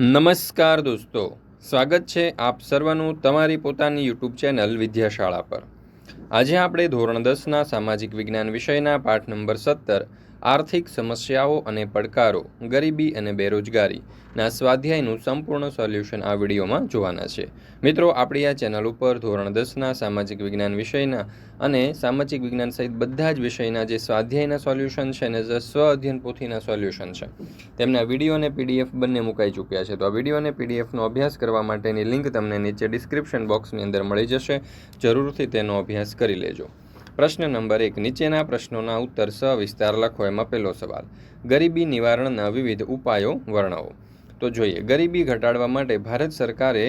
નમસ્કાર દોસ્તો. સ્વાગત છે આપ સર્વનું તમારી પોતાની યુટ્યુબ ચેનલ વિદ્યાશાળા પર. આજે આપણે ધોરણ દસના સામાજિક વિજ્ઞાન વિષયના પાઠ નંબર સત્તર આર્થિક સમસ્યાઓ અને પડકારો, ગરીબી અને બેરોજગારીના સ્વાધ્યાયનું સંપૂર્ણ સોલ્યુશન આ વિડીયોમાં જોવાના છે. મિત્રો, આપણી આ ચેનલ ઉપર ધોરણ દસના સામાજિક વિજ્ઞાન વિષયના અને સામાજિક વિજ્ઞાન સહિત બધા જ વિષયના જે સ્વાધ્યાયના સોલ્યુશન છે અને જે સ્વ અધ્યયન પોથીના સોલ્યુશન છે, તેમના વીડિયો અને પીડીએફ બંને મુકાઈ ચૂક્યા છે. તો આ વીડિયો અને પીડીએફનો અભ્યાસ કરવા માટેની લિંક તમને નીચે ડિસ્ક્રિપ્શન બોક્સની અંદર મળી જશે. જરૂરથી તેનો અભ્યાસ કરી લેજો. પ્રશ્ન નંબર એક, નીચેના પ્રશ્નોના ઉત્તર સવિસ્તાર લખો. એમાં પહેલો સવાલ, ગરીબી નિવારણના વિવિધ ઉપાયો વર્ણવો. તો જોઈએ, ગરીબી ઘટાડવા માટે ભારત સરકારે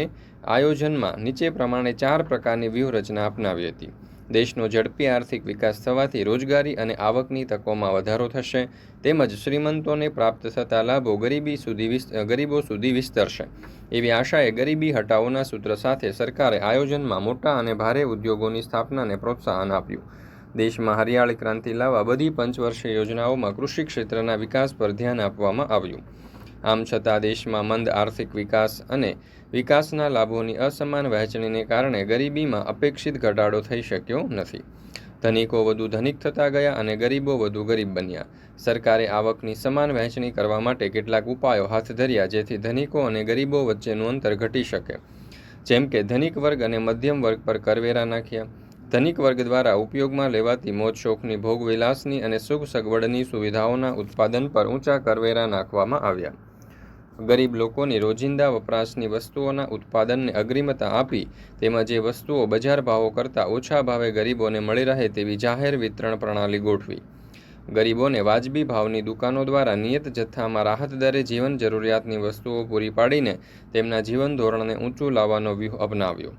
આયોજનમાં નીચે પ્રમાણે ચાર પ્રકારની વ્યૂહરચના અપનાવી હતી. દેશનો ઝડપી આર્થિક વિકાસ થવાથી રોજગારી અને આવકની તકોમાં વધારો થશે. તેમજ શ્રીમંતોને પ્રાપ્ત થતા લાભો ગરીબી સુધી ગરીબો સુધી વિસ્તરશે. એવી આશાએ ગરીબી હટાવોના સૂત્ર સાથે સરકારે આયોજનમાં મોટા અને ભારે ઉદ્યોગોની સ્થાપનાને પ્રોત્સાહન આપ્યું. દેશમાં હરિયાળી ક્રાંતિ લાવવા બધી પંચવર્ષીય યોજનાઓમાં કૃષિ ક્ષેત્રના વિકાસ પર ધ્યાન આપવામાં આવ્યું. આમ છતાં દેશમાં મંદ આર્થિક વિકાસ અને વિકાસના લાભોની અસમાન વહેંચણીને કારણે ગરીબીમાં અપેક્ષિત ઘટાડો થઈ શક્યો નથી. ધનિકો વધુ ધનિક થતા ગયા અને ગરીબો વધુ ગરીબ બન્યા. સરકારે આવકની સમાન વહેંચણી કરવા માટે કેટલાક ઉપાયો હાથ ધર્યા જેથી ધનિકો અને ગરીબો વચ્ચેનું અંતર ઘટી શકે. જેમ કે ધનિક વર્ગ અને મધ્યમ વર્ગ પર કરવેરા નાખ્યા. ધનિક વર્ગ દ્વારા ઉપયોગમાં લેવાતી મોજ શોખની ભોગવિલાસની અને સુખ સગવડની સુવિધાઓના ઉત્પાદન પર ઊંચા કરવેરા નાખવામાં આવ્યા. ગરીબ લોકોની રોજિંદા વપરાશની વસ્તુઓના ઉત્પાદનને અગ્રિમતા આપી તેમાં જે વસ્તુઓ બજાર ભાવો કરતાં ઓછા ભાવે ગરીબોને મળી રહે તેવી જાહેર વિતરણ પ્રણાલી ગોઠવી. ગરીબોને વાજબી ભાવની દુકાનો દ્વારા નિયત જથ્થામાં રાહત દરે જીવન જરૂરિયાતની વસ્તુઓ પૂરી પાડીને તેમના જીવન ધોરણને ઊંચું લાવવાનો વ્યૂહ અપનાવ્યો.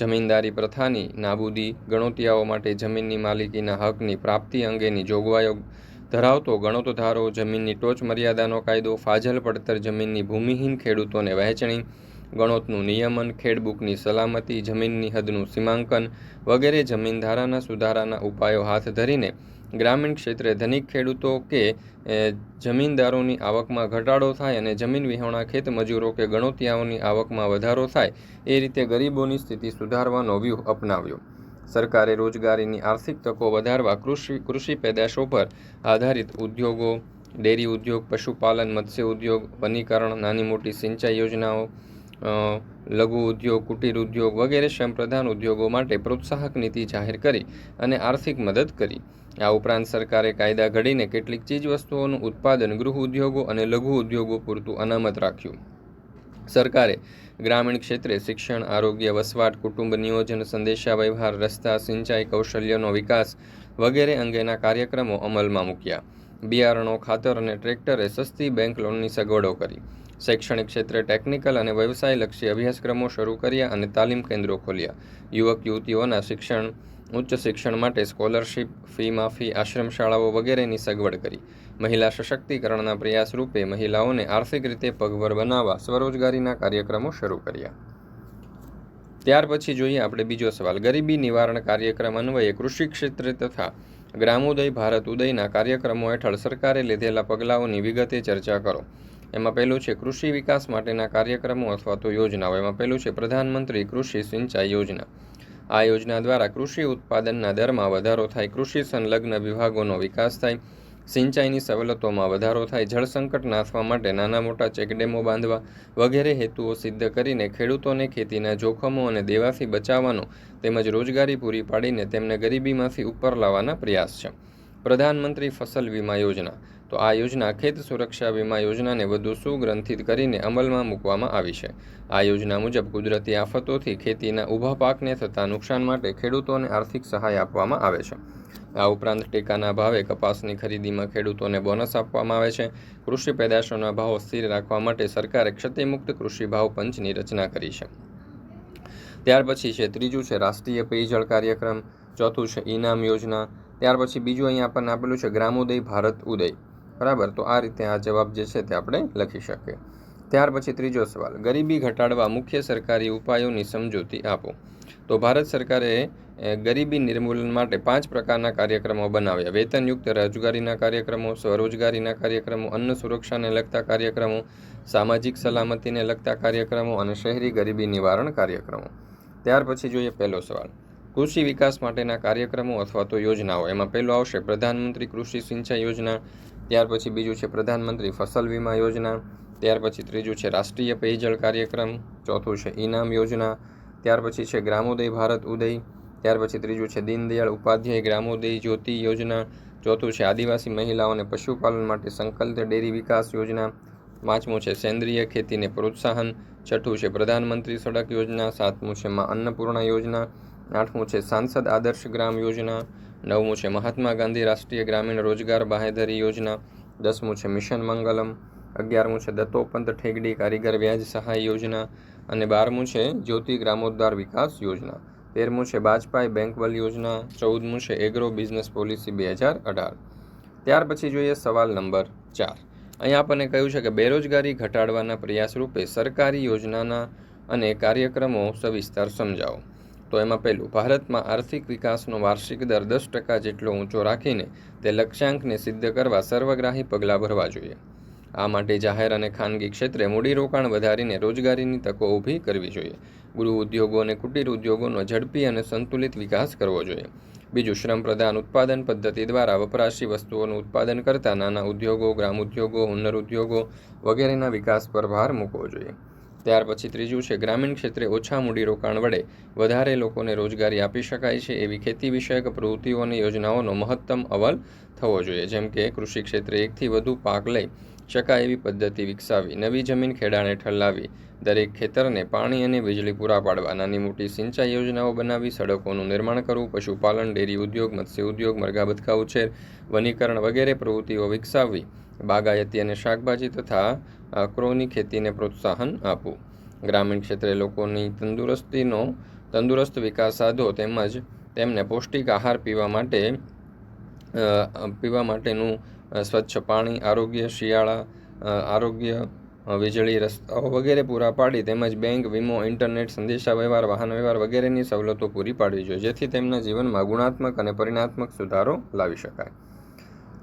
જમીનદારી પ્રથાની નાબૂદી ગણોતિયાઓ માટે જમીનની માલિકીના હકની પ્રાપ્તિ અંગેની જોગવાઈઓ ધરાવતો ગણોતો ધારો જમીનની ટોચ મર્યાદાનો કાયદો, ફાજલ પડતર જમીનની ભૂમિહીન ખેડૂતોને વહેંચણી, ગણોતનું નિયમન, ખેડબુકની સલામતી, જમીનની હદનું સીમાંકન વગેરે જમીનધારાના સુધારાના ઉપાયો હાથ ધરીને ગ્રામીણ ક્ષેત્રે ધનિક ખેડૂતો કે જમીનદારોની આવકમાં ઘટાડો થાય અને જમીન વિહોણા ખેત મજૂરો કે ગણોતિયાઓની આવકમાં વધારો થાય, એ રીતે ગરીબોની સ્થિતિ સુધારવાનો વ્યૂહ અપનાવ્યો. સરકારે રોજગારીની આર્થિક તકો વધારવા કૃષિ કૃષિ પેદાશો પર આધારિત ઉદ્યોગો, ડેરી ઉદ્યોગ, પશુપાલન, મત્સ્ય ઉદ્યોગ, વનીકરણ, નાની મોટી સિંચાઈ યોજનાઓ લઘુ ઉદ્યોગ, કુટીર ઉદ્યોગ વગેરે શ્રમપ્રધાન ઉદ્યોગો માટે પ્રોત્સાહક નીતિ જાહેર કરી અને આર્થિક મદદ કરી. આ ઉપરાંત સરકારે કાયદા ઘડીને કેટલીક ચીજવસ્તુઓનું ઉત્પાદન, ગૃહ ઉદ્યોગો અને લઘુ ઉદ્યોગો પૂરતું અનામત રાખ્યું. સરકારે ગ્રામીણ ક્ષેત્રે શિક્ષણ, આરોગ્ય, વસવાટ, કુટુંબ નિયોજન સંદેશા વ્યવહાર રસ્તા, સિંચાઈ, કૌશલ્યનો વિકાસ વગેરે અંગેના કાર્યક્રમો અમલમાં મૂક્યા. બિયારણો, ખાતર અને ટ્રેક્ટરે સસ્તી બેંક લોનની સગવડો કરી. શૈક્ષણિક ક્ષેત્રે ટેકનિકલ અને વ્યવસાયલક્ષી અભ્યાસક્રમો શરૂ કર્યા અને તાલીમ કેન્દ્રો ખોલ્યા. યુવક, યુવતીઓના શિક્ષણ ઉચ્ચ શિક્ષણ માટે સ્કોલરશિપ, ફી માફી આશ્રમ શાળાઓ વગેરેની સગવડ કરી. મહિલા સશક્તિકરણના પ્રયાસ રૂપે મહિલાઓને આર્થિક રીતે પગભર બનાવવા સ્વરોજગારીના કાર્યક્રમો શરૂ કર્યા. ત્યાર પછી જોઈએ આપણે બીજો સવાલ. ગરીબી નિવારણ કાર્યક્રમ અન્વયે કૃષિ ક્ષેત્રે તથા ગ્રામોદય ભારત ઉદયના કાર્યક્રમો હેઠળ સરકારે લીધેલા પગલાઓની વિગતે ચર્ચા કરો. એમાં પહેલું છે કૃષિ વિકાસ માટેના કાર્યક્રમો અથવા તો યોજનાઓ. એમાં પહેલું છે પ્રધાનમંત્રી કૃષિ સિંચાઈ યોજના. આ યોજના દ્વારા કૃષિ ઉત્પાદનના દરમાં વધારો થાય, કૃષિ સંલગ્ન વિભાગોનો વિકાસ થાય, સિંચાઈની સવલતોમાં વધારો થાય, જળ સંકટ નાથવા માટે નાના મોટા ચેકડેમો બાંધવા વગેરે હેતુઓ સિદ્ધ કરીને ખેડૂતોને ખેતીના જોખમો અને દેવાથી બચાવવાનો તેમજ રોજગારી પૂરી પાડીને તેમને ગરીબીમાંથી ઉપર લાવવાના પ્રયાસ છે. પ્રધાનમંત્રી ફસલ વીમા યોજના. તો આ યોજના ખેત સુરક્ષા વીમા યોજનાને વધુ સુગ્રંથિત કરીને અમલમાં મૂકવામાં આવી છે. આ યોજના મુજબ કુદરતી આફતોથી ખેતીના ઊભા પાકને થતા નુકસાન માટે ખેડૂતોને આર્થિક સહાય આપવામાં આવે છે. આ ઉપરાંત ટેકાના ભાવે કપાસની ખરીદીમાં ખેડૂતોને બોનસ આપવામાં આવે છે. કૃષિ પેદાશોના ભાવો સ્થિર રાખવા માટે સરકારે ક્ષતિમુક્ત કૃષિ ભાવ પંચની રચના કરી છે. ત્યાર પછી છે ત્રીજું છે રાષ્ટ્રીય પેયજળ કાર્યક્રમ. ચોથું છે ઇનામ યોજના. ત્યાર પછી બીજું અહીંયા આપણને આપેલું છે ગ્રામોદય ભારત ઉદય. બરાબર? તો આ રીતે આ જવાબ જે છે તે આપણે લખી શકીએ. ત્યાર પછી ત્રીજો સવાલ. ગરીબી ઘટાડવા મુખ્ય સરકારી ઉપાયોની સમજૂતી આપો. તો ભારત સરકારે ગરીબી નિર્મૂલન માટે પાંચ પ્રકારના કાર્યક્રમો બનાવ્યા. વેતનયુક્ત રોજગારીના કાર્યક્રમો, સ્વરોજગારીના કાર્યક્રમો, અન્ન સુરક્ષાને લગતા કાર્યક્રમો, સામાજિક સલામતીને લગતા કાર્યક્રમો અને શહેરી ગરીબી નિવારણ કાર્યક્રમો. ત્યાર પછી જોઈએ પહેલો સવાલ. કૃષિ વિકાસ માટેના કાર્યક્રમો અથવા તો યોજનાઓ. એમાં પહેલો આવશે પ્રધાનમંત્રી કૃષિ સિંચાઈ યોજના ત્યાર પછી બીજું છે પ્રધાનમંત્રી ફસલ વીમા યોજના, ત્યાર પછી ત્રીજું છે રાષ્ટ્રીય પેયજળ કાર્યક્રમ, ચોથું છે ઇનામ યોજના, ત્યાર પછી છે ગ્રામોદય ભારત ઉદય, ત્યાર પછી ત્રીજું છે દીનદયાળ ઉપાધ્યાય ગ્રામોદય જ્યોતિ યોજના, ચોથું છે આદિવાસી મહિલાઓને પશુપાલન માટે સંકલ્પ ડેરી વિકાસ યોજના, પાંચમું છે સેન્દ્રિય ખેતીને પ્રોત્સાહન, છઠ્ઠું છે પ્રધાનમંત્રી સડક યોજના, સાતમું છે અન્નપૂર્ણા યોજના, આઠમું છે સાંસદ આદર્શ ગ્રામ યોજના નવમું છે મહાત્મા ગાંધી રાષ્ટ્રીય ગ્રામીણ રોજગાર બાહેધરી યોજના. દસમું છે મિશન મંગલમ. અગિયારમું છે દત્તોપંત ઠેગડી કારીગર વ્યાજ સહાય યોજના. અને બારમું છે જ્યોતિ ગ્રામોદ્ધાર વિકાસ યોજના. તેરમું છે બાજપાઈ બેંકવલ યોજના. ચૌદમું છે એગ્રો બિઝનેસ પોલિસી બે હજાર અઢાર. ત્યાર પછી જોઈએ સવાલ નંબર ચાર. અહીંયા આપણને કહ્યું છે કે બેરોજગારી ઘટાડવાના પ્રયાસ રૂપે સરકારી યોજનાના અને કાર્યક્રમો સવિસ્તાર સમજાવો. તો એમાં પહેલું, ભારતમાં આર્થિક વિકાસનો વાર્ષિક દર દસ ટકા જેટલો ઊંચો રાખીને તે લક્ષ્યાંકને સિદ્ધ કરવા સર્વગ્રાહી પગલાં ભરવા જોઈએ. આ માટે જાહેર અને ખાનગી ક્ષેત્રે મૂડીરોકાણ વધારીને રોજગારીની તકો ઊભી કરવી જોઈએ. ગૃહ ઉદ્યોગો અને કુટીર ઉદ્યોગોનો ઝડપી અને સંતુલિત વિકાસ કરવો જોઈએ. બીજું, શ્રમ પ્રધાન ઉત્પાદન પદ્ધતિ દ્વારા વપરાશી વસ્તુઓનું ઉત્પાદન કરતા નાના ઉદ્યોગો, ગ્રામ ઉદ્યોગો હુન્નર ઉદ્યોગો વગેરેના વિકાસ પર ભાર મૂકવો જોઈએ. ત્યાર પછી ત્રીજું છે, ગ્રામીણ ક્ષેત્રે ઓછા મૂડીરોકાણ વડે વધારે લોકોને રોજગારી આપી શકાય છે એવી ખેતી વિષયક પ્રવૃત્તિઓ અને યોજનાઓનો મહત્તમ અમલ થવો જોઈએ. જેમ કે, કૃષિ ક્ષેત્રે એકથી વધુ પાક લઈ શકાય એવી પદ્ધતિ વિકસાવી, નવી જમીન ખેડાણે ઠલાવી, દરેક ખેતરને પાણી અને વીજળી પૂરા પાડવા, નાની મોટી સિંચાઈ યોજનાઓ બનાવી, સડકોનું નિર્માણ કરવું, પશુપાલન, ડેરી ઉદ્યોગ, મત્સ્ય ઉદ્યોગ, મરઘા બતકા ઉછેર, વનીકરણ વગેરે પ્રવૃત્તિઓ વિકસાવવી બાગાયતી અને શાકભાજી તથા અક્રોની ખેતીને પ્રોત્સાહન આપવું. ગ્રામીણ ક્ષેત્રે લોકોની તંદુરસ્તીનો, તંદુરસ્ત વિકાસ સાધો તેમજ તેમને પૌષ્ટિક આહાર પીવા માટે પીવા માટેનું સ્વચ્છ પાણી, આરોગ્ય શિયાળા આરોગ્ય વીજળી રસ્તાઓ વગેરે પૂરા પાડી તેમજ બેંક, વીમો, ઇન્ટરનેટ, સંદેશા વ્યવહાર, વાહન વ્યવહાર વગેરેની સવલતો પૂરી પાડવી જોઈએ, જેથી તેમના જીવનમાં ગુણાત્મક અને પરિણાત્મક સુધારો લાવી શકાય.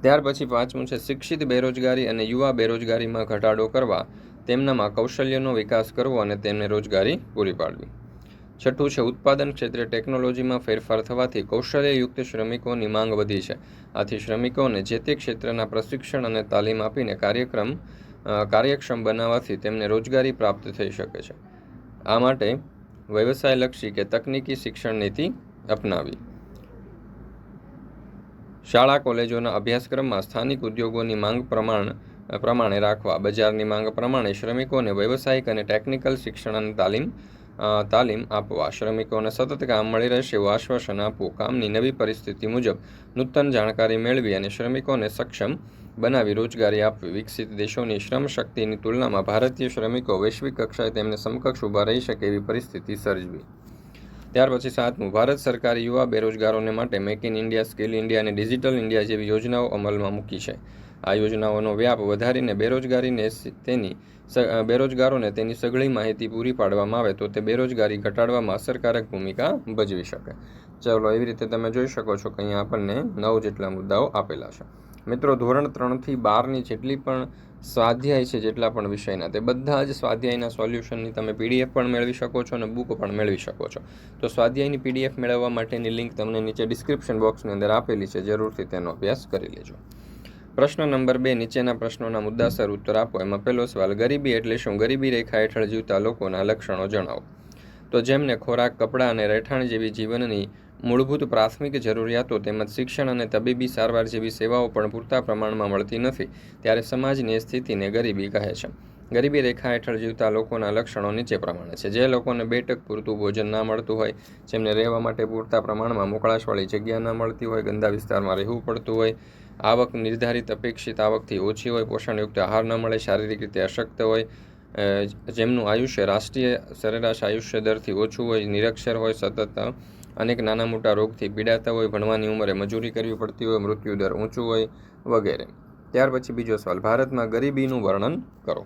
ત્યાર પછી પાંચમું છે શિક્ષિત બેરોજગારી અને યુવા બેરોજગારીમાં ઘટાડો કરવા. તેમનામાં કૌશલ્યનો વિકાસ કરવો અને તેમને રોજગારી પૂરી પાડવી. છઠ્ઠું છે ઉત્પાદન ક્ષેત્રે ટેકનોલોજીમાં ફેરફાર થવાથી કૌશલ્યયુક્ત શ્રમિકોની માંગ વધી છે. આથી શ્રમિકોને જે તે ક્ષેત્રના પ્રશિક્ષણ અને તાલીમ આપીને કાર્યક્રમ કાર્યક્ષમ બનાવવાથી તેમને રોજગારી પ્રાપ્ત થઈ શકે છે. આ માટે વ્યવસાયલક્ષી કે તકનીકી શિક્ષણ નીતિ અપનાવી. શાળા, કોલેજોના અભ્યાસક્રમમાં સ્થાનિક ઉદ્યોગોની માંગ પ્રમાણ પ્રમાણે રાખવા, બજારની માંગ પ્રમાણે શ્રમિકોને વ્યવસાયિક અને ટેકનિકલ શિક્ષણ અને તાલીમ તાલીમ આપવા, શ્રમિકોને સતત કામ મળી રહેશે એવું આશ્વાસન આપવું, કામની નવી પરિસ્થિતિ મુજબ નૂતન જાણકારી મેળવી અને શ્રમિકોને સક્ષમ બનાવી રોજગારી આપવી. વિકસિત દેશોની શ્રમ શક્તિની તુલનામાં ભારતીય શ્રમિકો વૈશ્વિક કક્ષાએ તેમને સમકક્ષ ઊભા રહી શકે એવી પરિસ્થિતિ સર્જવી. ત્યાર પછી સાતમું, ભારત સરકારે યુવા બેરોજગારોને માટે make in India skill India અને ડિજિટલ ઇન્ડિયા જેવી યોજનાઓ અમલમાં મૂકી છે. આ યોજનાઓનો વ્યાપ વધારીને બેરોજગારીને તેની બેરોજગારોને તેની સઘળી માહિતી પૂરી પાડવામાં આવે તો તે બેરોજગારી ઘટાડવામાં અસરકારક ભૂમિકા ભજવી શકે. ચાલો એવી રીતે તમે જોઈ શકો છો કે અહીંયા આપણને નવ જેટલા મુદ્દાઓ આપેલા છે. મિત્રો, ધોરણ ત્રણથી બારની જેટલી પણ સ્વાધ્યાય છે જેટલા પણ વિષયના, તે બધા જ સ્વાધ્યાયના સોલ્યુશનની તમે પીડીએફ પણ મેળવી શકો છો અને બુક પણ મેળવી શકો છો. તો સ્વાધ્યાયની પીડીએફ મેળવવા માટેની લિંક તમને નીચે ડિસ્ક્રિપ્શન બોક્સની અંદર આપેલી છે, જરૂરથી તેનો અભ્યાસ કરી લેજો. પ્રશ્ન નંબર બે, નીચેના પ્રશ્નોના મુદ્દાસર ઉત્તર આપો. એમાં પહેલો સવાલ, ગરીબી એટલે શું? ગરીબી રેખા હેઠળ જીવતા લોકોના લક્ષણો જણાવો. તો જેમને ખોરાક, કપડાં અને રહેઠાણ જેવી જીવનની મૂળભૂત પ્રાથમિક જરૂરિયાતો તેમજ શિક્ષણ અને તબીબી સારવાર જેવી સેવાઓ પણ પૂરતા પ્રમાણમાં મળતી નથી, ત્યારે સમાજની સ્થિતિને ગરીબી કહે છે. ગરીબી રેખા હેઠળ જીવતા લોકોના લક્ષણો નીચે પ્રમાણે છે. જે લોકોને બેઠક પૂરતું ભોજન ના મળતું હોય, જેમને રહેવા માટે પૂરતા પ્રમાણમાં મોકળાશવાળી જગ્યા ના મળતી હોય, ગંદા વિસ્તારમાં રહેવું પડતું હોય, આવક નિર્ધારિત અપેક્ષિત આવકથી ઓછી હોય, પોષણયુક્ત આહાર ન મળે, શારીરિક રીતે અશક્ત હોય જેમનું આયુષ્ય રાષ્ટ્રીય સરેરાશ આયુષ્ય દરથી ઓછું હોય, નિરક્ષર હોય, સતત અનેક નાના મોટા રોગથી પીડાતા હોય, ભણવાની ઉંમરે મજૂરી કરવી પડતી હોય, મૃત્યુ દર ઊંચું હોય વગેરે. ત્યાર પછી બીજો સવાલ, ભારતમાં ગરીબીનું વર્ણન કરો.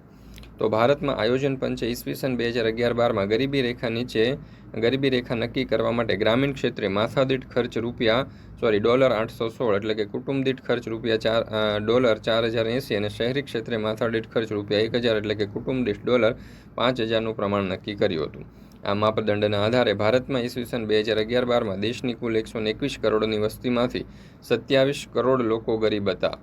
તો ભારતમાં આયોજન પંચે ઈસવીસન બે હજાર અગિયાર બારમાં ગરીબી રેખા નીચે, ગરીબી રેખા નક્કી કરવા માટે ગ્રામીણ ક્ષેત્રે માથાદીઠ ખર્ચ રૂપિયા સોરી ડોલર આઠસો સોળ એટલે કે કુટુંબ દીઠ ખર્ચ રૂપિયા ચાર ડોલર ચાર હજાર એંસી અને શહેરી ક્ષેત્રે માથાદીઠ ખર્ચ રૂપિયા એક હજાર એટલે કે કુટુંબ દીઠ ડોલર પાંચ હજારનું પ્રમાણ નક્કી કર્યું હતું. આ માપદંડના આધારે ભારતમાં ઈસવીસન બે હજાર અગિયાર બારમાં દેશની કુલ એકસો એકવીસ કરોડની વસ્તીમાંથી સત્યાવીસ કરોડ લોકો ગરીબ હતા.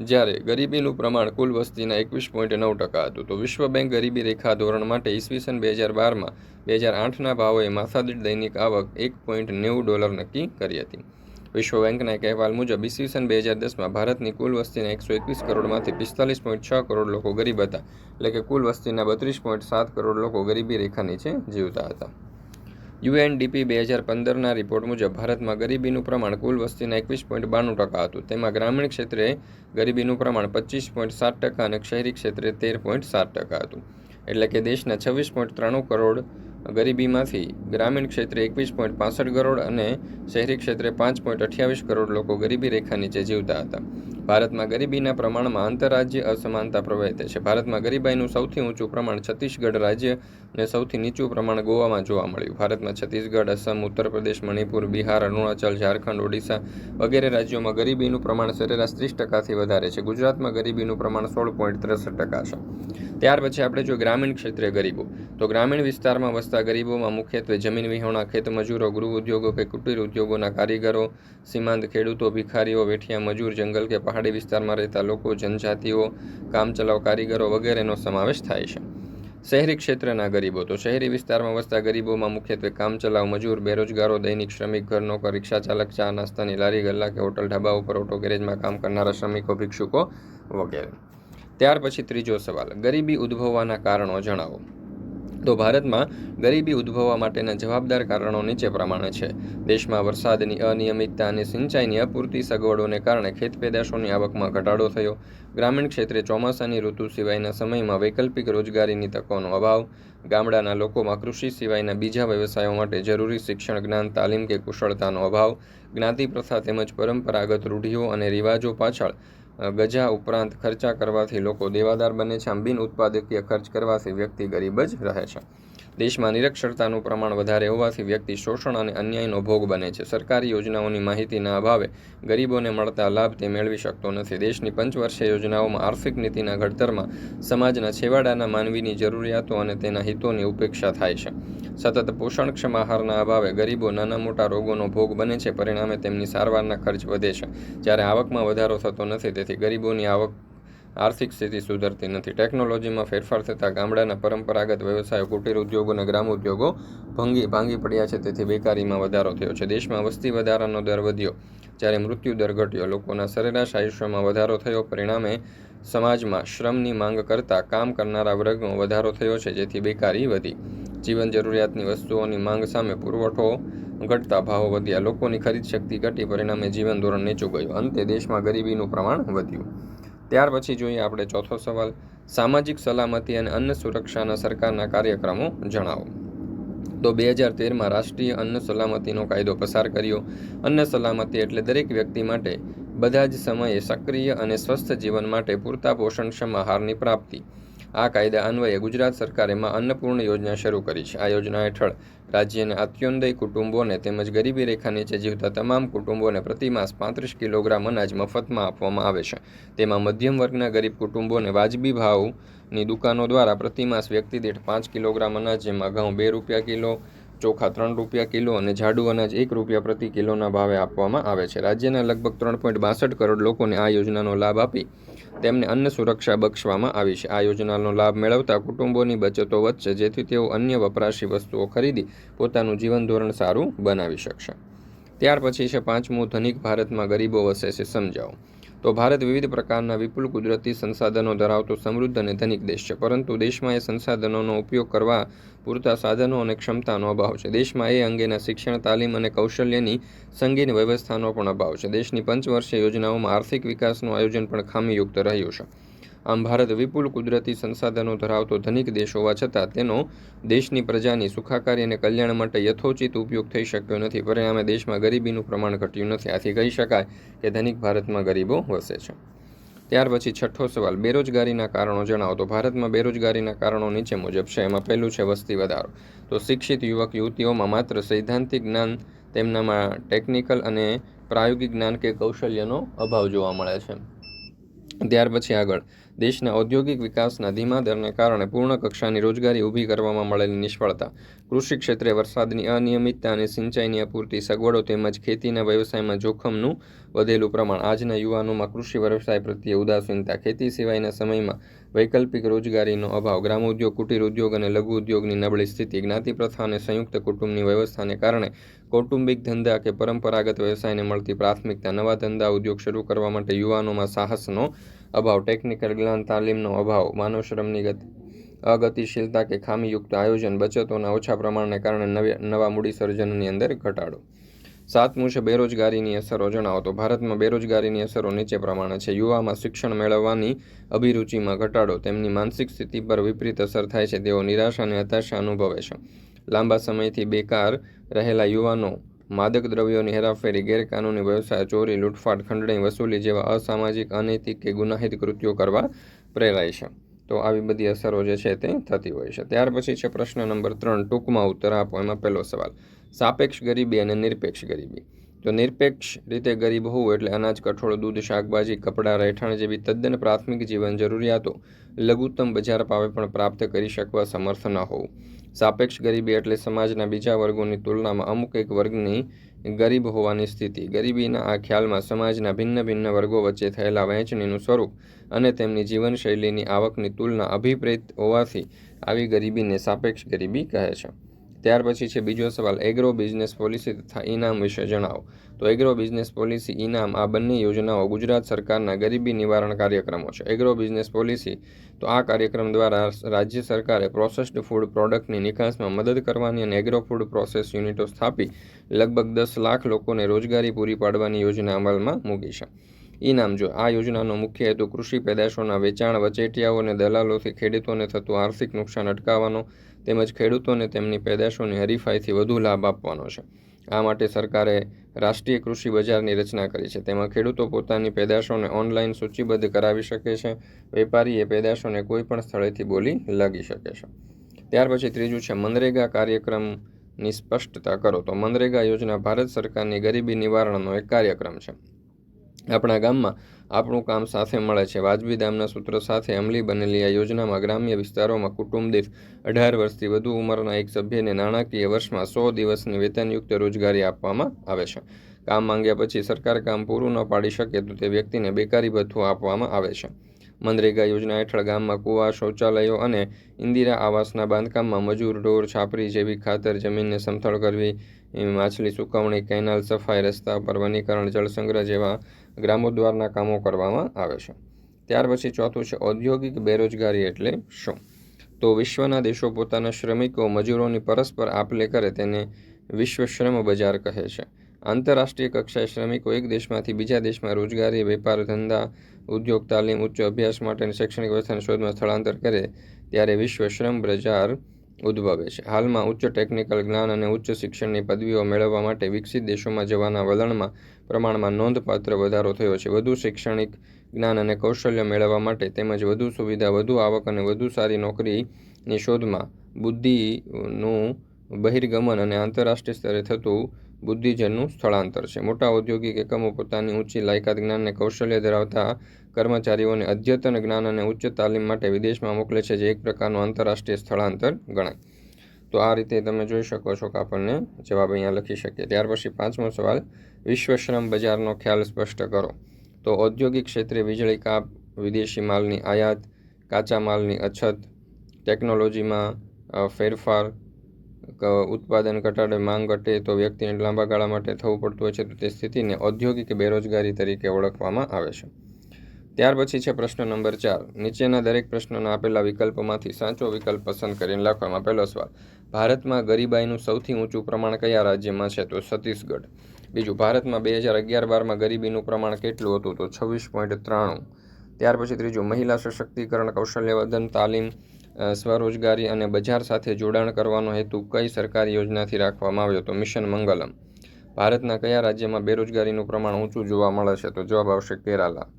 જ્યારે ગરીબીનું પ્રમાણ કુલ વસ્તીના એકવીસ પોઈન્ટ નવ ટકા હતું. તો વિશ્વ બેંક ગરીબી રેખા ધોરણ માટે ઈસવીસન બે હજાર બારમાં બે હજાર આઠના ભાવોએ માથાદીઠ દૈનિક આવક એક પોઈન્ટ નેવું ડોલર નક્કી કરી હતી. વિશ્વ બેંકના એક અહેવાલ મુજબ, ઈસવીસન બે હજાર દસમાં ભારતની કુલ વસ્તીના એકસો એકવીસ કરોડમાંથી પિસ્તાલીસ પોઈન્ટ છ કરોડ લોકો ગરીબ હતા. એટલે કે કુલ વસ્તીના બત્રીસ પોઈન્ટ સાત કરોડ લોકો ગરીબી રેખા નીચે જીવતા હતા. યુએનડીપી બે હજાર પંદરના રિપોર્ટ મુજબ, ભારતમાં ગરીબીનું પ્રમાણ કુલ વસ્તીના એકવીસ પોઈન્ટ બાણું ટકા હતું. તેમાં ગ્રામીણ ક્ષેત્રે ગરીબીનું પ્રમાણ પચીસ પોઈન્ટ સાત ટકા અને શહેરી ક્ષેત્રે તેર પોઈન્ટ સાત ટકા હતું. એટલે કે દેશના છવ્વીસ પોઈન્ટ ત્રાણું કરોડ ગરીબીમાંથી ગ્રામીણ ક્ષેત્રે એકવીસ પોઈન્ટ પાસઠ કરોડ અને શહેરી ક્ષેત્રે પાંચ પોઈન્ટ અઠ્યાવીસ કરોડ લોકો ગરીબી રેખા નીચે જીવતા હતા. ભારતમાં ગરીબીના પ્રમાણમાં આંતરરાજ્ય અસમાનતા પ્રવર્તે છે. ભારતમાં ગરીબાઈનું સૌથી ઊંચું પ્રમાણ છત્તીસગઢ રાજ્ય અને સૌથી નીચું પ્રમાણ ગોવામાં જોવા મળ્યું. ભારતમાં છત્તીસગઢ અસમ ઉત્તર પ્રદેશ, મણિપુર, બિહાર, અરુણાચલ, ઝારખંડ, ઓડિશા વગેરે રાજ્યોમાં ગરીબીનું પ્રમાણ સરેરાશ ત્રીસ ટકાથી વધારે છે. ગુજરાતમાં ગરીબીનું પ્રમાણ સોળ પોઈન્ટ ત્રેસઠ ટકા છે. ત્યાર પછી આપણે જો ગ્રામીણ ક્ષેત્રે ગરીબો. તો ગ્રામીણ વિસ્તારમાં વસતા ગરીબોમાં મુખ્યત્વે જમીન વિહોણા ખેતમજૂરો ગૃહ ઉદ્યોગો કે કુટીર ઉદ્યોગોના કારીગરો, સીમાંત ખેડૂતો, ભિખારીઓ, વેઠિયા મજૂર, જંગલ કે પહાડી વિસ્તારમાં રહેતા લોકો, જનજાતિઓ, કામચલાઉ કારીગરો વગેરેનો સમાવેશ થાય છે. શહેરી ક્ષેત્રના ગરીબો. તો શહેરી વિસ્તારમાં વસતા ગરીબોમાં મુખ્યત્વે કામચલાઉ, મજૂર, બેરોજગારો, દૈનિક શ્રમિક ઘર નોકર રિક્ષા ચાલક, ચા નાસ્તાની લારી, ગલ્લા કે હોટલ, ઢાબા ઉપર ઓટો, ગેરેજમાં કામ કરનારા શ્રમિકો, ભિક્ષુકો વગેરે. ત્યાર પછી ત્રીજો સવાલ. ગરીબી ઉદ્ભવવાના કારણો જણાવો. તો ભારતમાં ગરીબી ઉદ્ભવવા માટેના જવાબદાર કારણો નીચે પ્રમાણે છે. દેશમાં વરસાદની અનિયમિતતા અને સિંચાઈની અપૂરતી સગવડોને કારણે ખેત પેદાશોની આવકમાં ઘટાડો થયો. ગ્રામીણ ક્ષેત્રે ચોમાસાની ઋતુ સિવાયના સમયમાં વૈકલ્પિક રોજગારીની તકોનો અભાવ. ગામડાના લોકોમાં કૃષિ સિવાયના બીજા વ્યવસાયો માટે જરૂરી શિક્ષણ, જ્ઞાન, તાલીમ કે કુશળતાનો અભાવ. જ્ઞાતિ પ્રથા તેમજ પરંપરાગત રૂઢિઓ અને રિવાજો પાછળ ગજા ઉપરાંત ખર્ચા કરવાથી લોકો દેવાદાર બને છે. આમ બિન ઉત્પાદકીય ખર્ચ કરવાથી વ્યક્તિ ગરીબ જ રહે છે. દેશમાં નિરક્ષરતાનું પ્રમાણ વધારે હોવાથી વ્યક્તિ શોષણ અને અન્યાયનો ભોગ બને છે. સરકારી યોજનાઓની માહિતીના અભાવે ગરીબોને મળતા લાભ તે મેળવી શકતો નથી. દેશની પંચવર્ષીય યોજનાઓમાં આર્થિક નીતિના ઘડતરમાં સમાજના છેવાડાના માનવીની જરૂરિયાતો અને તેના હિતોની ઉપેક્ષા થાય છે. સતત પોષણક્ષમ આહારના અભાવે ગરીબો નાના મોટા રોગોનો ભોગ બને છે. પરિણામે તેમની સારવારના ખર્ચ વધે છે. જ્યારે આવકમાં વધારો થતો નથી, તેથી ગરીબોની આવક આર્થિક સ્થિતિ સુધરતી નથી. ટેકનોલોજીમાં ફેરફાર થતાં ગામડાના પરંપરાગત વ્યવસાયો, કુટીર ઉદ્યોગો અને ગ્રામ ઉદ્યોગો ભંગી ભાંગી પડ્યા છે. તેથી બેકારીમાં વધારો થયો છે. દેશમાં વસ્તી વધારાનો દર વધ્યો. જ્યારે મૃત્યુ દર ઘટ્યો, લોકોના સરેરાશ આયુષ્યમાં વધારો થયો. પરિણામે સમાજમાં શ્રમની માંગ કરતાં કામ કરનારા વર્ગમાં વધારો થયો છે. જેથી બેકારી વધી. જીવન જરૂરિયાતની વસ્તુઓની માંગ સામે પુરવઠો ઘટતા ભાવો વધ્યા. લોકોની ખરીદ શક્તિ ઘટી. પરિણામે જીવન ધોરણ નીચું ગયું. અંતે દેશમાં ગરીબીનું પ્રમાણ વધ્યું. ત્યાર પછી જોઈએ આપણે ચોથો સવાલ, સામાજિક સલામતી અને અન્ન સુરક્ષાના સરકારના કાર્યક્રમો જણાવો. તો બે હજાર તેરમાં રાષ્ટ્રીય અન્ન સલામતીનો કાયદો પસાર કર્યો. અન્ન સલામતી એટલે દરેક વ્યક્તિ માટે બધા જ સમયે સક્રિય અને સ્વસ્થ જીવન માટે પૂરતા પોષણક્ષમ આહારની પ્રાપ્તિ. આ કાયદા અન્વયે ગુજરાત સરકારે માં અન્નપૂર્ણ યોજના શરૂ કરી છે. આ યોજના હેઠળ રાજ્યના અત્યોદય કુટુંબોને તેમજ ગરીબી રેખા નીચે જીવતા તમામ કુટુંબોને પ્રતિમાસ પાંત્રીસ કિલોગ્રામ અનાજ મફતમાં આપવામાં આવે છે. તેમાં મધ્યમ વર્ગના ગરીબ કુટુંબોને વાજબી ભાવની દુકાનો દ્વારા પ્રતિમાસ વ્યક્તિ દીઠ પાંચ કિલોગ્રામ અનાજ, જેમાં ઘઉં બે રૂપિયા કિલો, ચોખા ત્રણ રૂપિયા કિલો અને જાડુ અનાજ એક રૂપિયા પ્રતિ કિલોના ભાવે આપવામાં આવે છે. રાજ્યના લગભગ ત્રણ પોઈન્ટ બાસઠ કરોડ લોકોને આ યોજનાનો લાભ આપી તેમને અન્ન સુરક્ષા બક્ષવામાં આવી છે. આ યોજનાનો લાભ મેળવતા કુટુંબોની બચતો વધશે, જેથી તેઓ અન્ય વપરાશી વસ્તુઓ ખરીદી પોતાનું જીવન ધોરણ સારું બનાવી શકશે. ત્યાર પછી છે પાંચમું, ધનિક ભારતમાં ગરીબો વસે છે સમજાવો. તો ભારત વિવિધ પ્રકારના વિપુલ કુદરતી સંસાધનો ધરાવતો સમૃદ્ધ અને ધનિક દેશ છે. પરંતુ દેશમાં એ સંસાધનોનો ઉપયોગ કરવા પૂરતા સાધનો અને ક્ષમતાનો અભાવ છે. દેશમાં એ અંગેના શિક્ષણ, તાલીમ અને કૌશલ્યની સંગીન વ્યવસ્થાનો પણ અભાવ છે. દેશની પંચવર્ષીય યોજનાઓમાં આર્થિક વિકાસનું આયોજન પણ ખામીયુક્ત રહ્યું છે. આમ ભારત વિપુલ કુદરતી સંસાધનો ધરાવતો ધનિક દેશ હોવા છતાં તેનો દેશની પ્રજાની સુખાકારી અને કલ્યાણ માટે યથોચિત ઉપયોગ થઈ શક્યો નથી. પરિણામે દેશમાં ગરીબીનું પ્રમાણ ઘટ્યું નથી. આથી કહી શકાય કે ધનિક ભારતમાં ગરીબો વસે છે. ત્યાર પછી છઠ્ઠો સવાલ, બેરોજગારીના કારણો જણાવો. તો ભારતમાં બેરોજગારીના કારણો નીચે મુજબ છે. એમાં પહેલું છે વસ્તી વધારો. તો શિક્ષિત યુવક યુવતીઓમાં માત્ર સૈદ્ધાંતિક જ્ઞાન, તેમનામાં ટેકનિકલ અને પ્રાયોગિક જ્ઞાન કે કૌશલ્યનો અભાવ જોવા મળે છે. ત્યાર પછી આગળ. દેશના ઔદ્યોગિક વિકાસના ધીમા દરને કારણે પૂર્ણ કક્ષાની રોજગારી ઊભી કરવામાં મળેલી નિષ્ફળતા. કૃષિ ક્ષેત્રે વરસાદની અનિયમિતતા અને સિંચાઈની અપૂરતી સગવડો તેમજ ખેતીના વ્યવસાયમાં જોખમનું વધેલું પ્રમાણ આજના યુવાનોમાં કૃષિ વ્યવસાય પ્રત્યે ઉદાસીનતા, ખેતી સિવાયના સમયમાં વૈકલ્પિક રોજગારીનો અભાવ, ગ્રામોદ્યોગ, કુટીર ઉદ્યોગ અને લઘુ ઉદ્યોગની નબળી સ્થિતિ જ્ઞાતિ પ્રથા અને સંયુક્ત કુટુંબની વ્યવસ્થાને કારણે કૌટુંબિક ધંધા કે પરંપરાગત વ્યવસાયને મળતી પ્રાથમિકતા, નવા ધંધા ઉદ્યોગ શરૂ કરવા માટે યુવાનોમાં સાહસનો અભાવ, ટેકનિકલ જ્ઞાન, તાલીમનો અભાવ માનવ શ્રમની ગતિ, અગતિશીલતા કે ખામીયુક્ત આયોજન, બચતોના ઓછા પ્રમાણને કારણે નવી મૂડી સર્જનની અંદર ઘટાડો. સાતમું છે બેરોજગારીની અસરો જણાવો તો ભારતમાં બેરોજગારીની અસરો નીચે પ્રમાણે છે. યુવામાં શિક્ષણ મેળવવાની અભિરુચિમાં ઘટાડો, તેમની માનસિક સ્થિતિ પર વિપરીત અસર થાય છે, તેઓ નિરાશા અને હતાશા અનુભવે છે. લાંબા સમયથી બેકાર રહેલા યુવાનો, માદક દ્રવ્યોની હેરાફેરી, ગેરકાનૂની વ્યવસાય, ચોરી, લૂંટફાટ, ખંડણી, વસૂલી જેવા અસામાજિક, અનૈતિક કે ગુનાહિત કૃત્યો કરવા પ્રેરાય છે. તો આવી બધી અસરો જે છે તે થતી હોય છે. ત્યાર પછી છે પ્રશ્ન નંબર ત્રણ, ટૂંકમાં ઉત્તર આપો એમાં પહેલો સવાલ. સાપેક્ષ ગરીબી અને નિરપેક્ષ ગરીબી. તો નિરપેક્ષ રીતે ગરીબ હોવું એટલે અનાજ, કઠોળ, દૂધ, શાકભાજી, કપડાં, રહેઠાણ જેવી તદ્દન પ્રાથમિક જીવન જરૂરિયાતો લઘુત્તમ બજાર ભાવે પણ પ્રાપ્ત કરી શકવા સમર્થ ન હોવું. સાપેક્ષ ગરીબી એટલે સમાજના બીજા વર્ગોની તુલનામાં અમુક એક વર્ગની ગરીબ હોવાની સ્થિતિ. ગરીબીના આ ખ્યાલમાં સમાજના ભિન્ન ભિન્ન વર્ગો વચ્ચે થયેલા વહેંચણીનું સ્વરૂપ અને તેમની જીવનશૈલીની આવકની તુલના અભિપ્રેત હોવાથી આવી ગરીબીને સાપેક્ષ ગરીબી કહે છે. ત્યાર પછી છે બીજો સવાલ, એગ્રો બિઝનેસ પોલિસી તથા ઇનામ વિશે જણાવો. તો એગ્રો બિઝનેસ પોલિસી ઇનામ આ બંને યોજનાઓ ગુજરાત સરકારના ગરીબી નિવારણ કાર્યક્રમો છે. એગ્રો બિઝનેસ પોલિસી તો આ કાર્યક્રમ દ્વારા રાજ્ય સરકારે પ્રોસેસ્ડ ફૂડ પ્રોડક્ટની નિકાસમાં મદદ કરવાની અને એગ્રો ફૂડ પ્રોસેસ યુનિટો સ્થાપી લગભગ દસ લાખ લોકોને રોજગારી પૂરી પાડવાની યોજના અમલમાં મૂકી છે. ઇનામ જો આ યોજનાનો મુખ્ય હેતુ કૃષિ પેદાશોના વેચાણ, વચેટિયાઓ અને દલાલોથી ખેડૂતોને થતું આર્થિક નુકસાન અટકાવવાનો, તેમજ ખેડૂતોને તેમની પેદાશોની હરીફાઈથી વધુ લાભ આપવાનો છે. આ માટે સરકારે રાષ્ટ્રીય કૃષિ બજારની રચના કરી છે. તેમાં ખેડૂતો પોતાની પેદાશોને ઓનલાઈન સૂચિબદ્ધ કરાવી શકે છે. વેપારીએ પેદાશોને કોઈપણ સ્થળેથી બોલી લાગી શકે છે. ત્યાર પછી ત્રીજું છે, મનરેગા કાર્યક્રમની સ્પષ્ટતા કરો. તો મનરેગા યોજના ભારત સરકારની ગરીબી નિવારણનો એક કાર્યક્રમ છે. આપણા ગામમાં આપણું કામ સાથે મળે છે. વાજબી દામના સૂત્ર સાથે અમલી બનેલી આ યોજનામાં ગ્રામ્ય વિસ્તારોમાં કુટુંબ દીઠ અઢાર વર્ષથી વધુ ઉંમરના એક સભ્યને નાણાકીય વર્ષમાં સો દિવસની વેતનયુક્ત રોજગારી આપવામાં આવે છે. કામ માંગ્યા પછી સરકાર કામ પૂરું ન પાડી શકે તો તે વ્યક્તિને બેકારી ભથ્થું આપવામાં આવે છે. મનરેગા યોજના હેઠળ ગામમાં કૂવા, શૌચાલયો અને ઇન્દિરા આવાસના બાંધકામમાં મજૂર, ઢોર, છાપરી જેવી ખાતર જમીનને સમથળ કરવી માછલી સુકવણી કેનાલ સફાઈ, રસ્તા પર વનીકરણ જળસંગ્રહ જેવા ગ્રામોદ્વારના કામો કરવામાં આવે છે. ત્યાર પછી ચોથું છે ઔદ્યોગિક બેરોજગારી એટલે શું? તો વિશ્વના દેશો પોતાના શ્રમિકો, મજૂરોની પરસ્પર આપલે કરે તેને વિશ્વ શ્રમ બજાર કહે છે. આંતરરાષ્ટ્રીય કક્ષાએ શ્રમિકો એક દેશમાંથી બીજા દેશમાં રોજગારી, વેપાર, ધંધા, ઉદ્યોગ, તાલીમ, ઉચ્ચ અભ્યાસ માટેની શૈક્ષણિક વ્યવસ્થાની શોધમાં સ્થળાંતર કરે ત્યારે વિશ્વ શ્રમ બજાર ઉદ્ભવે છે. હાલમાં ઉચ્ચ ટેકનિકલ જ્ઞાન અને ઉચ્ચ શિક્ષણની પદવીઓ મેળવવા માટે વિકસિત દેશોમાં જવાના વલણમાં પ્રમાણમાં નોંધપાત્ર વધારો થયો છે. વધુ શૈક્ષણિક જ્ઞાન અને કૌશલ્ય મેળવવા માટે તેમજ વધુ સુવિધા, વધુ આવક અને વધુ સારી નોકરીની શોધમાં બુદ્ધિનું બહિર્ગમન અને આંતરરાષ્ટ્રીય સ્તરે થતું બુદ્ધિજનનું સ્થળાંતર છે. મોટા ઔદ્યોગિક એકમો પોતાની ઊંચી લાયકાત જ્ઞાન અને કૌશલ્ય ધરાવતા કર્મચારીઓને અદ્યતન જ્ઞાન અને ઉચ્ચ તાલીમ માટે વિદેશમાં મોકલે છે, જે એક પ્રકારનું આંતરરાષ્ટ્રીય સ્થળાંતર ગણાય. તો આ રીતે તમે જોઈ શકો છો કે આપણને જવાબ અહીંયા લખી શકીએ. ત્યાર પછી પાંચમો સવાલ વિશ્વ શ્રમ બજારનો ખ્યાલ સ્પષ્ટ કરો. તો ઔદ્યોગિક ક્ષેત્રે વીજળી કાપ વિદેશી માલની આયાત, કાચા માલની અછત, ટેકનોલોજીમાં ફેરફાર ઉત્પાદન ઘટાડે, માંગ ઘટે, તો વ્યક્તિને લાંબા ગાળા માટે થવું પડતું હોય છે, તો તે સ્થિતિને ઔદ્યોગિક બેરોજગારી તરીકે ઓળખવામાં આવે છે. ત્યાર પછી છે પ્રશ્ન નંબર ચાર. નીચેના દરેક પ્રશ્નોના આપેલા વિકલ્પોમાંથી સાચો વિકલ્પ પસંદ કરીને લખવામાં પહેલો સવાલ, ભારતમાં ગરીબાઈનું સૌથી ઊંચું પ્રમાણ કયા રાજ્યમાં છે? તો છત્તીસગઢ. બીજું, ભારતમાં બે હજાર અગિયાર બારમાં ગરીબીનું પ્રમાણ કેટલું હતું? તો છવ્વીસ પોઈન્ટ ત્રાણું. ત્યાર પછી ત્રીજું, મહિલા સશક્તિકરણ, કૌશલ્યવર્ધન, તાલીમ સ્વરોજગારી અને બજાર સાથે જોડાણ કરવાનો હેતુ કઈ સરકારી યોજનાથી રાખવામાં આવ્યો? તો મિશન મંગલમ, ભારતના કયા રાજ્યમાં બેરોજગારીનું પ્રમાણ ઊંચું જોવા મળે છે? તો જવાબ આવશે કેરાલા.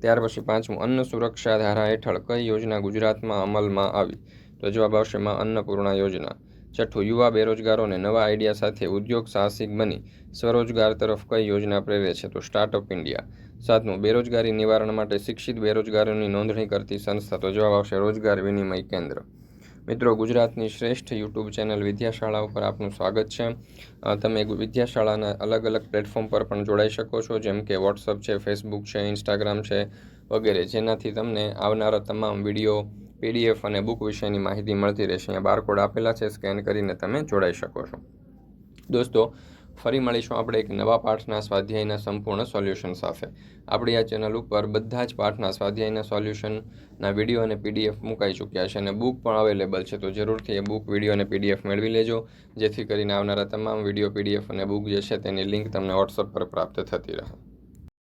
ત્યાર પછી પાંચમું, અન્ન સુરક્ષા ધારા હેઠળ કઈ યોજના ગુજરાતમાં અમલમાં આવી? તો જવાબ આવશે માં અન્નપૂર્ણા યોજના. છઠ્ઠું, યુવા બેરોજગારોને નવા આઈડિયા સાથે ઉદ્યોગ સાહસિક બની. સ્વરોજગાર તરફ કઈ યોજના પ્રેરે છે? તો સ્ટાર્ટઅપ ઇન્ડિયા. સાતમું, બેરોજગારી નિવારણ માટે શિક્ષિત બેરોજગારોની નોંધણી કરતી સંસ્થા. તો જવાબ આવશે રોજગાર વિનિમય કેન્દ્ર. મિત્રો, ગુજરાતની શ્રેષ્ઠ યુટ્યુબ ચેનલ વિદ્યાશાળા ઉપર આપનું સ્વાગત છે. તમે વિદ્યાશાળાના અલગ અલગ પ્લેટફોર્મ પર પણ જોડાઈ શકો છો, જેમ કે વોટ્સઅપ છે, ફેસબુક છે, ઇન્સ્ટાગ્રામ છે, વગેરે. જેનાથી તમને આવનારા તમામ વીડિયો, પીડીએફ અને બુક વિશેની માહિતી મળતી રહેશે. અહીંયા બારકોડ આપેલા છે, સ્કેન કરીને તમે જોડાઈ શકો છો. દોસ્તો ફરી મળીશું આપણે એક નવા પાઠના સ્વાધ્યાયના સંપૂર્ણ સોલ્યુશન સાથે. આપણી આ ચેનલ ઉપર બધા જ પાઠના સ્વાધ્યાયના સોલ્યુશનના વીડિયો અને પીડીએફ મુકાઈ ચૂક્યા છે અને બુક પણ અવેલેબલ છે, તો જરૂરથી એ બુક, વીડિયો અને પીડીએફ મેળવી લેજો. જેથી કરીને આવનારા તમામ વીડિયો, પીડીએફ અને બુક જે છે તેની લિંક તમને વોટ્સઅપ પર પ્રાપ્ત થતી રહે.